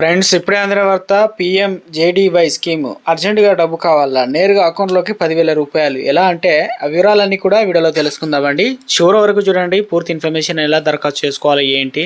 Friends ఇప్పుడే అందిన వార్త పిఎం జేడీవై స్కీమ్. అర్జెంటుగా డబ్బు కావాలా? నేరుగా అకౌంట్లోకి పదివేల రూపాయలు. ఎలా అంటే ఆ వివరాలన్నీ కూడా వీడియోలో తెలుసుకుందామండి. చివరి వరకు చూడండి పూర్తి ఇన్ఫర్మేషన్ ఎలా దరఖాస్తు చేసుకోవాలి ఏంటి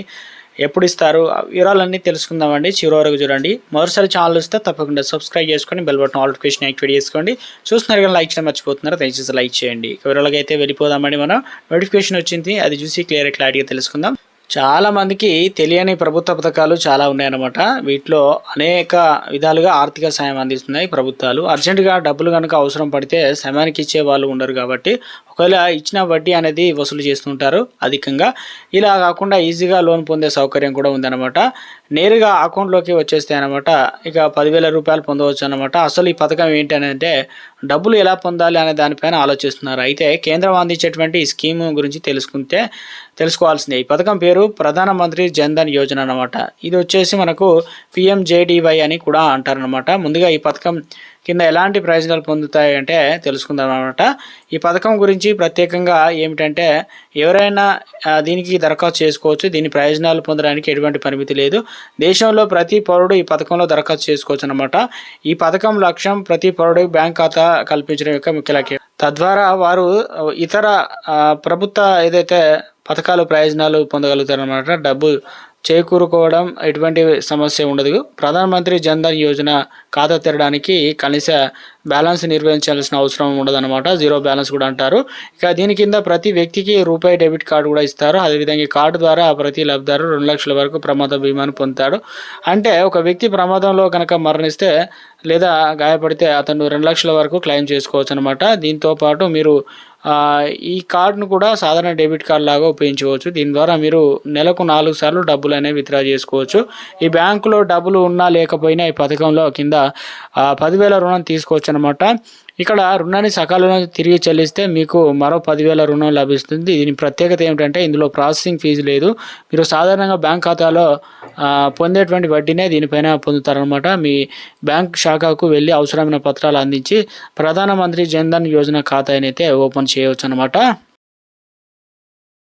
ఎప్పుడు ఇస్తారు ఆ వివరాలన్నీ తెలుసుకుందామండి. చివరి వరకు చూడండి. మరోసారి ఛానల్ వస్తే తప్పకుండా సబ్స్క్రైబ్ చేసుకొని బెల్ బటన్ నోటిఫికేషన్ యాక్టివేట్ చేసుకోండి. చూస్తున్నారు కానీ లైక్ చేయడం మర్చిపోతున్నారు దయచేసి లైక్ చేయండి. వివరాలకైతే వెళ్ళిపోదామండి మనం. నోటిఫికేషన్ వచ్చింది అది చూసి క్లియర్ క్లారిటీగా తెలుసుకుందాం. చాలా మందికి తెలియని ప్రభుత్వ పథకాలు చాలా ఉన్నాయన్నమాట. వీటిలో అనేక విధాలుగా ఆర్థిక సాయం అందిస్తున్నాయి ప్రభుత్వాలు. అర్జెంటుగా డబ్బులు కనుక అవసరం పడితే సమయానికి ఇచ్చే వాళ్ళు ఉండరు కాబట్టి ఒకవేళ ఇచ్చిన వడ్డీ అనేది వసూలు చేస్తుంటారు అధికంగా. ఇలా కాకుండా ఈజీగా లోన్ పొందే సౌకర్యం కూడా ఉందన్నమాట. నేరుగా అకౌంట్లోకి వచ్చేస్తే అనమాట ఇక పదివేల రూపాయలు పొందవచ్చు అనమాట అసలు ఈ పథకం ఏంటి అని అంటే డబ్బులు ఎలా పొందాలి అనే దానిపైన ఆలోచిస్తున్నారు. అయితే కేంద్రం అందించేటువంటి ఈ స్కీమ్ గురించి తెలుసుకుంటే తెలుసుకోవాల్సిందే. ఈ పథకం పేరు ప్రధానమంత్రి జన్ధన్ యోజన అనమాట ఇది వచ్చేసి మనకు పిఎంజేడివై అని కూడా అంటారనమాట ముందుగా ఈ పథకం కింద ఎలాంటి ప్రయోజనాలు పొందుతాయి అంటే తెలుసుకుందాం అనమాట ఈ పథకం గురించి ప్రత్యేకంగా ఏమిటంటే ఎవరైనా దీనికి దరఖాస్తు చేసుకోవచ్చు. దీని ప్రయోజనాలు పొందడానికి ఎటువంటి పరిమితి లేదు. దేశంలో ప్రతి పౌరుడు ఈ పథకంలో దరఖాస్తు చేసుకోవచ్చు అనమాట ఈ పథకం లక్ష్యం ప్రతి పౌరుడికి బ్యాంక్ ఖాతా కల్పించడం యొక్క ముఖ్య లక్ష్యం. తద్వారా వారు ఇతర ప్రభుత్వ ఏదైతే పథకాలు ప్రయోజనాలు పొందగలుగుతారన్నమాట డబ్బు చేకూరుకోవడం ఎటువంటి సమస్య ఉండదు. ప్రధానమంత్రి జన్ధన్ యోజన ఖాతా తెరడానికి కనీస బ్యాలెన్స్ నిర్వహించాల్సిన అవసరం ఉండదన్నమాట. జీరో బ్యాలెన్స్ కూడా అంటారు. ఇక దీని కింద ప్రతి వ్యక్తికి రూపాయి డెబిట్ కార్డు కూడా ఇస్తారు. అదేవిధంగా ఈ కార్డు ద్వారా ప్రతి లబ్ధిదారు రెండు లక్షల వరకు ప్రమాద బీమాను పొందుతాడు. అంటే ఒక వ్యక్తి ప్రమాదంలో కనుక మరణిస్తే లేదా గాయపడితే అతను రెండు లక్షల వరకు క్లెయిమ్ చేసుకోవచ్చు అనమాట దీంతో పాటు మీరు ఈ కార్డును కూడా సాధారణ డెబిట్ కార్డు లాగా ఉపయోగించవచ్చు దీని ద్వారా మీరు నెలకు నాలుగు సార్లు డబ్బులు అనేవి విత్డ్రా చేసుకోవచ్చు. ఈ బ్యాంకులో డబ్బులు ఉన్నా లేకపోయినా ఈ పథకంలో కింద పదివేల రుణం తీసుకోవచ్చు అనమాట ఇక్కడ రుణాన్ని సకాలంలో తిరిగి చెల్లిస్తే మీకు మరో పదివేల రుణం లభిస్తుంది. దీని ప్రత్యేకత ఏమిటంటే ఇందులో ప్రాసెసింగ్ ఫీజు లేదు. మీరు సాధారణంగా బ్యాంక్ ఖాతాలో పొందేటువంటి వడ్డీనే దీనిపైన పొందుతారనమాట మీ బ్యాంక్ శాఖకు వెళ్ళి అవసరమైన పత్రాలు అందించి ప్రధానమంత్రి జన్ధన్ యోజన ఖాతా అయితే ఓపెన్ చేయవచ్చు అనమాట